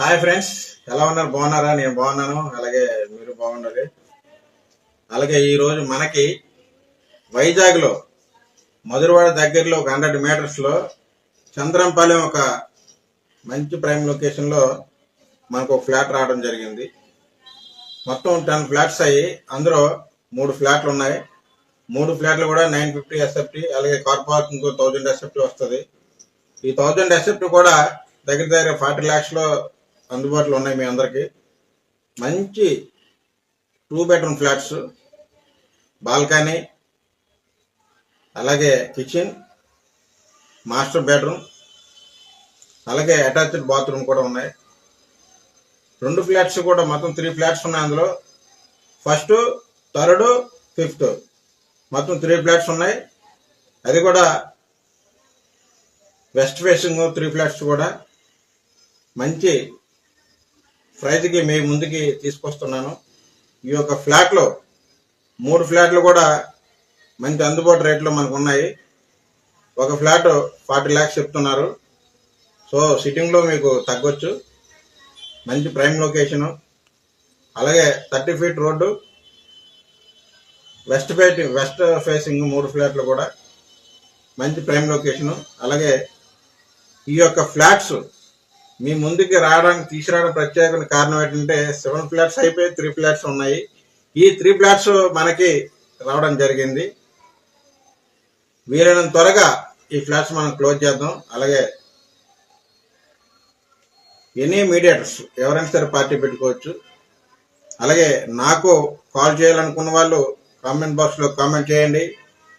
Hi friends ఎలా ఉన్నారు? బాగున్నారా? నేను బాగున్నాను. అలాగే మీరు బాగుండాలి. అలాగే ఈరోజు మనకి వైజాగ్లో మధురవాడ దగ్గరలో ఒక హండ్రెడ్ మీటర్స్లో చంద్రంపాలెం ఒక మంచి ప్రైమ్ లొకేషన్లో మనకు ఒక ఫ్లాట్ రావడం జరిగింది. మొత్తం టెన్ ఫ్లాట్స్ అయ్యి అందులో మూడు ఫ్లాట్లు ఉన్నాయి. మూడు ఫ్లాట్లు కూడా నైన్ ఫిఫ్టీ ఎస్ఎఫ్టీ అలాగే కార్ పార్కింగ్ థౌజండ్ ఎస్ఎఫ్టీ వస్తుంది. ఈ థౌజండ్ ఎస్ఎఫ్టీ కూడా దగ్గర దగ్గర ఫార్టీ ల్యాక్స్లో అందుబాటులో ఉన్నాయి మీ అందరికీ. మంచి టూ బెడ్రూమ్ ఫ్లాట్స్ బాల్కనీ అలాగే కిచెన్ మాస్టర్ బెడ్రూమ్ అలాగే అటాచ్డ్ బాత్రూమ్ కూడా ఉన్నాయి. రెండు ఫ్లాట్స్ కూడా మొత్తం త్రీ ఫ్లాట్స్ ఉన్నాయి అందులో. ఫస్ట్ థర్డ్ ఫిఫ్త్ మొత్తం త్రీ ఫ్లాట్స్ ఉన్నాయి. అది కూడా వెస్ట్ ఫేసింగ్ త్రీ ఫ్లాట్స్ కూడా. మంచి ప్రైజ్కి మీ ముందుకి తీసుకొస్తున్నాను. ఈ యొక్క ఫ్లాట్లో మూడు ఫ్లాట్లు కూడా మంచి అందుబాటు రేట్లో మనకు ఉన్నాయి. ఒక ఫ్లాట్ ఫార్టీ ల్యాక్స్ చెప్తున్నారు. సో సిట్టింగ్లో మీకు తగ్గొచ్చు. మంచి ప్రైమ్ లొకేషను. అలాగే thirty feet road west fate west facing మూడు ఫ్లాట్లు కూడా మంచి ప్రైమ్ లొకేషను. అలాగే ఈ యొక్క ఫ్లాట్స్ మీ ముందుకి రావడానికి తీసుకురావడం ప్రత్యేక కారణం ఏంటంటే సెవెన్ ఫ్లాట్స్ అయిపోయి త్రీ ఫ్లాట్స్ ఉన్నాయి. ఈ త్రీ ఫ్లాట్స్ మనకి రావడం జరిగింది. వీలైనంత త్వరగా ఈ ఫ్లాట్స్ మనం క్లోజ్ చేద్దాం. అలాగే ఎనీ మీడియేటర్స్ ఎవరైనా సరే పార్టీ పెట్టుకోవచ్చు. అలాగే నాకు కాల్ చేయాలనుకున్న వాళ్ళు కామెంట్ బాక్స్లో కామెంట్ చేయండి.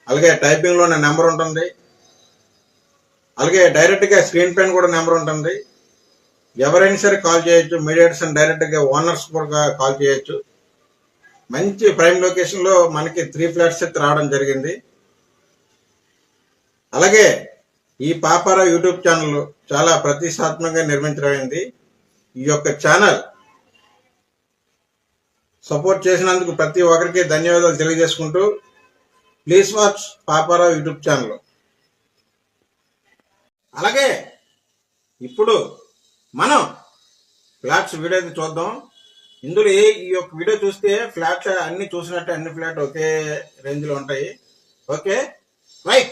అలాగే టైపింగ్లో నా నెంబర్ ఉంటుంది. అలాగే డైరెక్ట్గా స్క్రీన్ పైన కూడా నెంబర్ ఉంటుంది. ఎవరైనా సరే కాల్ చేయొచ్చు. మీడియేటర్స్ డైరెక్ట్గా ఓనర్స్ కూడా కాల్ చేయొచ్చు. మంచి ప్రైమ్ లొకేషన్లో మనకి త్రీ ఫ్లాట్స్ అయితే రావడం జరిగింది. అలాగే ఈ పాపారా యూట్యూబ్ ఛానల్ చాలా ప్రతిష్టాత్మకంగా నిర్మించడమైంది ఈ యొక్క ఛానల్ సపోర్ట్ చేసినందుకు ప్రతి ఒక్కరికి ధన్యవాదాలు తెలియజేసుకుంటూ please watch Papara YouTube channel. అలాగే ఇప్పుడు మనం ఫ్లాట్స్ వీడియో చూద్దాం. ఇందులో ఏ ఈ యొక్క వీడియో చూస్తే ఫ్లాట్స్ అన్ని చూసినట్టే అన్ని ఫ్లాట్ ఒకే రేంజ్లో ఉంటాయి. ఓకే? రైట్.